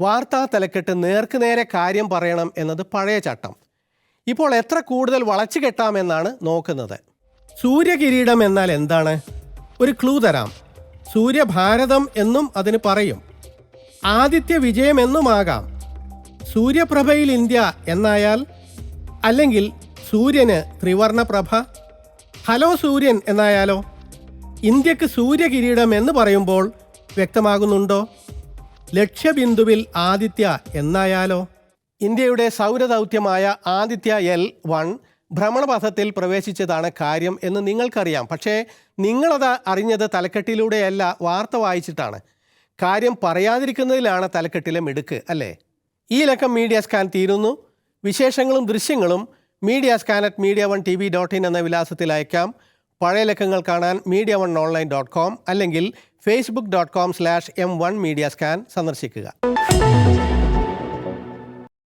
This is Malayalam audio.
വാർത്താ തലക്കെട്ട് നേർക്കുനേരെ കാര്യം പറയണം എന്നത് പഴയ ചട്ടം. ഇപ്പോൾ എത്ര കൂടുതൽ വളച്ചു കെട്ടാമെന്നാണ് നോക്കുന്നത്. സൂര്യകിരീടം എന്നാൽ എന്താണ്? ഒരു ക്ലൂ തരാം. സൂര്യഭാരതം എന്നും അതിന് പറയും. ആദിത്യ വിജയം എന്നുമാകാം. സൂര്യപ്രഭയിൽ ഇന്ത്യ എന്നായാൽ അല്ലെങ്കിൽ സൂര്യന് ത്രിവർണപ്രഭ ഹലോ സൂര്യൻ എന്നായാലോ? ഇന്ത്യയ്ക്ക് സൂര്യകിരീടം എന്ന് പറയുമ്പോൾ വ്യക്തമാകുന്നുണ്ടോ? ലക്ഷ്യബിന്ദുവിൽ ആദിത്യ എന്നായാലോ? ഇന്ത്യയുടെ സൗരദൗത്യമായ ആദിത്യ എൽ വൺ ഭ്രമണപഥത്തിൽ പ്രവേശിച്ചതാണ് കാര്യം എന്ന് നിങ്ങൾക്കറിയാം. പക്ഷേ നിങ്ങളത് അറിഞ്ഞത് തലക്കെട്ടിലൂടെയല്ല വാർത്ത വായിച്ചിട്ടാണ്. കാര്യം പറയാതിരിക്കുന്നതിലാണ് തലക്കെട്ടിലെ മിടുക്ക് അല്ലേ? ഈ ലക്കം മീഡിയ സ്കാൻ തീരുന്നു. വിശേഷങ്ങളും ദൃശ്യങ്ങളും media scan at media one T V dot in എന്ന വിലാസത്തിൽ അയക്കാം. പഴയ ലക്കങ്ങൾ കാണാൻ media one online dot com അല്ലെങ്കിൽ Facebook dot com slash M one media scan സന്ദർശിക്കുക.